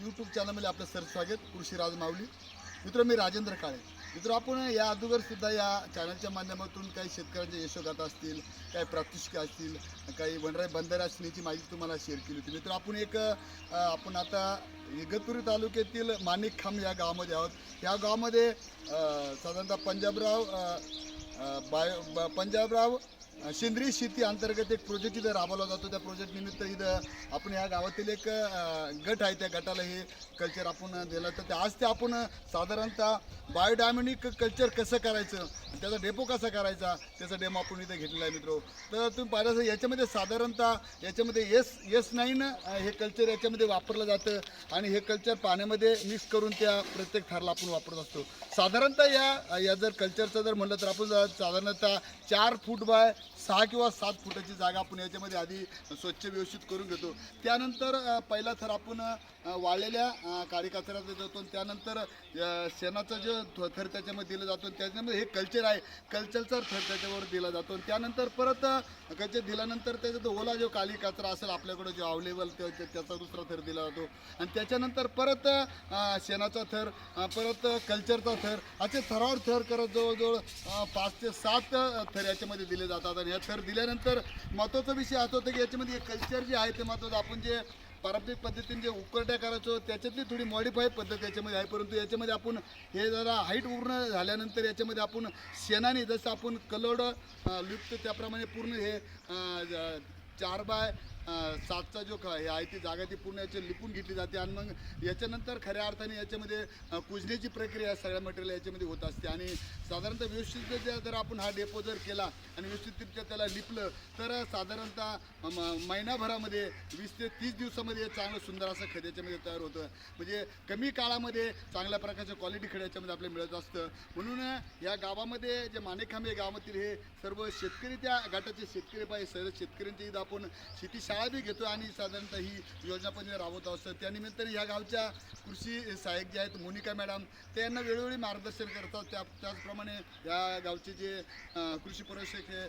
YouTube चॅनलमध्ये आपलं sir स्वागत. कृषीराज माऊली. मित्र मी राजेंद्र काळे. मित्र आपण या अगोदर सुद्धा या चॅनलच्या माध्यमातून काही शेतकऱ्यांच्या यशोगाथा असतील काही प्रात्यक्षिक असतील काही वनराई बंदर असण्याची माहिती तुम्हाला शेअर केली होती. मित्र आपण एक आपण आता इगतपुरी तालुक्यातील माणिकखांब या गावामध्ये आहोत. या गावामध्ये साधारणतः पंजाबराव बाय ब- पंजाबराव सेंद्रिय शेती अंतर्गत एक प्रोजेक्ट इथं राबवला जातो. त्या प्रोजेक्ट निमित्त इथं आपण या गावातील एक गट आहे. त्या गटाला हे कल्चर आपण दिलं तर आज ते आपण साधारणतः बायोडायमॅनिक कल्चर कसं करायचं? त्याचा डेपो कसा करायचा? त्याचा डेमो आपण इथे घेतलेला आहे मित्रो. तर तुम्ही पाहिलं याच्यामध्ये साधारणतः याच्यामध्ये एस एस नाईन हे कल्चर याच्यामध्ये वापरलं जातं. आणि हे कल्चर पाण्यामध्ये मिक्स करून त्या प्रत्येक थरला आपण वापरत असतो. साधारणतः या या जर कल्चरचं जर म्हणलं तर आपण साधारणतः चार फूट बाय सहा किंवा सात फुटाची जागा आपण याच्यामध्ये आधी स्वच्छ व्यवस्थित करून घेतो. त्यानंतर पहिला थर आपण वाळलेल्या काळी कचऱ्यात जातो आणि त्यानंतर शेणाचा जो थ- थर त्याच्यामध्ये दिला जातो आणि त्याच्यामध्ये हे कल्चर आहे. कल्चरचा थर त्याच्यावर दिला जातो आणि त्यानंतर परत कल्चर दिल्यानंतर त्याचा जो ओला जो काळी कचरा असेल आपल्याकडं जो अवेलेबल त्याचा दुसरा थर दिला जातो. आणि त्याच्यानंतर परत शेणाचा थर परत कल्चरचा थर असे थरावर थर करत जवळजवळ पाच ते सात थर याच्यामध्ये दिले जातात आणि या तर दिल्यानंतर महत्त्वाचा विषय असा होता की याच्यामध्ये कल्चर जे आहे ते महत्त्वाचं आपण जे पारंपरिक पद्धतीने जे उकरट्या करायचो त्याच्यातली थोडी मॉडिफाईड पद्धत याच्यामध्ये आहे. परंतु याच्यामध्ये आपण हे जरा हाईट पूर्ण झाल्यानंतर याच्यामध्ये आपण शेणाने जसं आपण कलोड लिप्त त्याप्रमाणे पूर्ण हे चार बाय सातचा जो क- आहे ती जागा ती पूर्ण याची लिपून घेतली जाते आणि मग याच्यानंतर खऱ्या अर्थाने याच्यामध्ये कुजण्याची प्रक्रिया सगळ्या मटेरियल याच्यामध्ये होत असते. आणि साधारणतः व्यवस्थित जर आपण हा डेपो जर केला आणि व्यवस्थितरित्या त्याला लिपलं तर साधारणतः महिनाभरामध्ये वीस ते तीस दिवसामध्ये चांगलं सुंदर असं खत याच्यामध्ये तयार होतं. म्हणजे कमी काळामध्ये चांगल्या प्रकारचं क्वालिटी खड याच्यामध्ये आपल्याला मिळत असतं. म्हणून या गावामध्ये जे माणेखांबे गावातील हे सर्व शेतकरी त्या गटाचे शेतकरी पाहिजे सर्व शेतकऱ्यांची इथं आपण शेती शाळा बी घेतो आणि साधारणतः ही योजना पण राबवत असतं त्यानिमित्ताने ह्या गावच्या कृषी सहाय्यक जे आहेत मोनिका मॅडम ते यांना वेळोवेळी मार्गदर्शन करतात. त्या त्याचप्रमाणे या गावचे जे कृषी प्रवेशक हे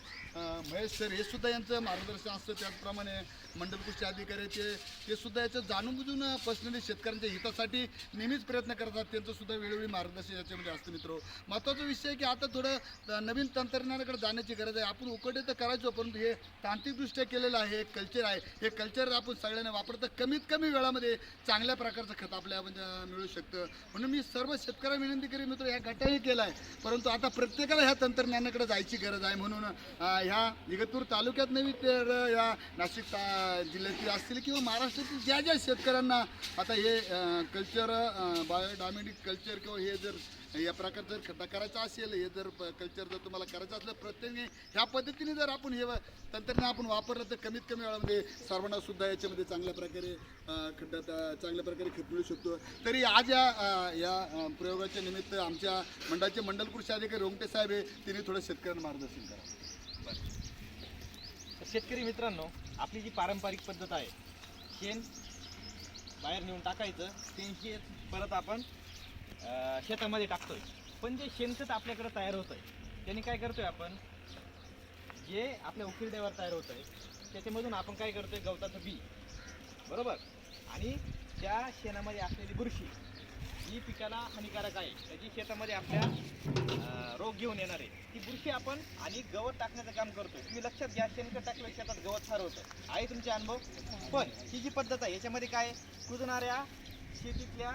महेश सर हे सुद्धा यांचं मार्गदर्शन असतं. त्याचप्रमाणे मंडल कृषी अधिकारी ते ते सुद्धा याचं जाणून बुजून पर्सनली शेतकऱ्यांच्या हितासाठी नेहमीच प्रयत्न करतात. त्यांचं सुद्धा वेळोवेळी मार्गदर्शन याच्यामध्ये असतं मित्र. महत्त्वाचा विषय आहे की आता थोडं नवीन तंत्रज्ञानाकडे जाण्याची गरज आहे. आपण उकडे तर करायचो परंतु हे तांत्रिकदृष्ट्या केलेलं आहे. कल्चर आहे हे कल्चर आपण सगळ्यांना वापरतं. कमीत कमी वेळामध्ये चांगल्या प्रकारचं खत आपल्या म्हणजे मिळू शकतं. म्हणून मी सर्व शेतकऱ्यांना विनंती करेन मित्र ह्या गटाही केला आहे परंतु आता प्रत्येकाला ह्या तंत्रज्ञानाकडे जायची गरज आहे. म्हणून ह्या इगतपूर तालुक्यात नवी तर या नाशिक ता- जिल्ह्यातील असतील किंवा महाराष्ट्रातील ज्या ज्या शेतकऱ्यांना आता हे कल्चर बायोडायमेटिक कल्चर किंवा हे जर या प्रकार जर खड्डा करायचा असेल हे जर कल्चर जर तुम्हाला करायचं असलं प्रत्येक ह्या पद्धतीने जर आपण हे तंत्रज्ञान आपण वापरलं तर कमीत कमी वेळामध्ये म्हणजे सर्वांना सुद्धा याच्यामध्ये चांगल्या प्रकारे खड्डा चांगल्या प्रकारे खत शकतो. तरी आज या या प्रयोगाच्या निमित्त आमच्या मंडळाचे मंडल कृषी अधिकारी रोमटे साहेब आहे तिने थोडं शेतकऱ्यांना मार्गदर्शन करा. बरं. शेतकरी मित्रांनो आपली जी पारंपरिक पद्धत आहे शेण बाहेर नेऊन टाकायचं शेण शेत परत आपण शेतामध्ये टाकतोय. पण जे शेणखत आपल्याकडे तयार होतं आहे त्याने काय करतोय आपण? जे आपल्या उकिरड्यावर तयार होतं आहे त्याच्यामधून आपण काय करतोय? गवताचं बी. बरोबर? आणि त्या शेणामध्ये असलेली बुरशी ही पिकाला हानिकारक आहे. त्याची शेतामध्ये आपल्या रोग घेऊन येणार आहे ती बुरशी आपण आणि गवत टाकण्याचं काम करतो तुम्ही लक्षात घ्या शेणखत टाकलं शेतात गवत फार होतं. आहे तुमचे अनुभव? पण ही जी पद्धत आहे याच्यामध्ये काय कुजणाऱ्या शेतीतल्या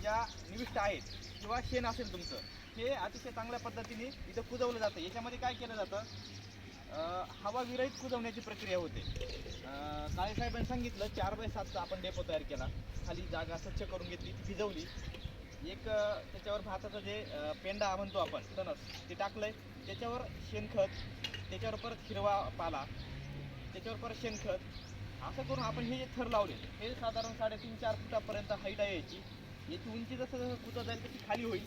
ज्या निविष्ट आहेत किंवा शेण असेल तुमचं हे अतिशय चांगल्या पद्धतीने इथं कुजवलं जातं. याच्यामध्ये काय केलं जातं? हवा विरहित कुजवण्याची प्रक्रिया होते. काळेसाहेबांनी सांगितलं चार बाय सातचा आपण डेपो तयार केला. खाली जागा स्वच्छ करून घेतली भिजवली. एक त्याच्यावर भाताचं जे पेंडा म्हणतो आपण तणस ते टाकलंय. त्याच्यावर शेणखत त्याच्यावर परत हिरवा पाला त्याच्यावर परत शेणखत. असं करून आपण हे जे थर लावले हे साधारण साडेतीन चार फुटापर्यंत हाईट आहे याची. याची उंची जसं जसं कुजत जाईल तशी खाली होईल.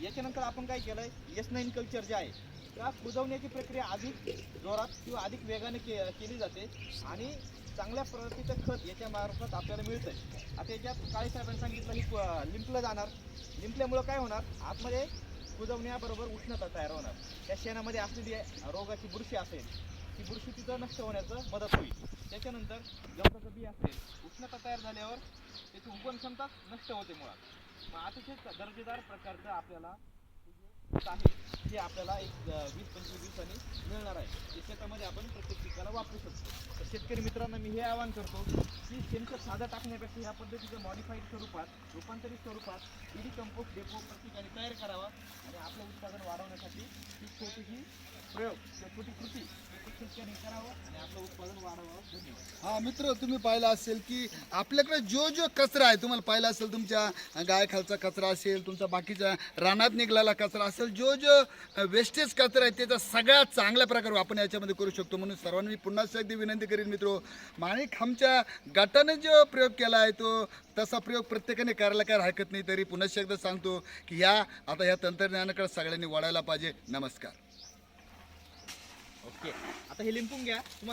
याच्यानंतर आपण काय केलं आहे एस नाईन कल्चर जे आहे त्या कुजवण्याची प्रक्रिया अधिक जोरात किंवा अधिक वेगाने के केली जाते आणि चांगल्या प्रतीचं खत याच्या मार्फत आपल्याला आहे आता याच्यात काळे साहेबांनी सांगितलं की लिंपलं जाणार. लिंपल्यामुळं काय होणार? आतमध्ये कुजवण्याबरोबर उष्णता तयार होणार. त्या शेणामध्ये असलेली रोगाची बुरशी असेल ती बुरशी तिथं नष्ट होण्याचं मदत होईल. त्याच्यानंतर गवताचं बी असेल उष्णता तयार झाल्यावर त्याची उगवण क्षमता नष्ट होते मुळात. मग अतिशय दर्जेदार प्रकारचं आपल्याला हे आहे हे आपल्याला एक वीस पंचवीस दिवसांनी मिळणार आहे. ते शेतामध्ये आपण प्रत्येक पिकाला वापरू शकतो. तर शेतकरी मित्रांना मी हे आवाहन करतो की शेणखत साधं टाकण्यापेक्षा ह्या पद्धतीचं मॉडिफाईड स्वरूपात रूपांतरित स्वरूपात डी कंपोस्ट डेपो प्रत्येकाने तयार करावा आणि आपलं उत्पादन वाढवण्यासाठी ही छोटीशी प्रयोग छोटी कृती हा मित्र तुम्ही पाहिलं असेल की आपल्याकडे जो जो कचरा आहे तुम्हाला पाहिला असेल तुमच्या गाय खालचा कचरा असेल तुमचा बाकीचा रानात निघालेला कचरा असेल जो जो वेस्टेज कचरा आहे त्याचा सगळ्यात चांगल्या प्रकारे आपण याच्यामध्ये करू शकतो. म्हणून सर्वांनी मी पुन्हा एकदा विनंती करेन मित्र. माणिक आमच्या गटाने जो प्रयोग केला आहे तो तसा प्रयोग प्रत्येकाने करायला काय हरकत नाही तरी पुन्हा एकदा सांगतो की ह्या आता ह्या तंत्रज्ञानाकडे सगळ्यांनी वळायला पाहिजे. नमस्कार. ओके. आता हे लिंपून घ्या. तुम्हाला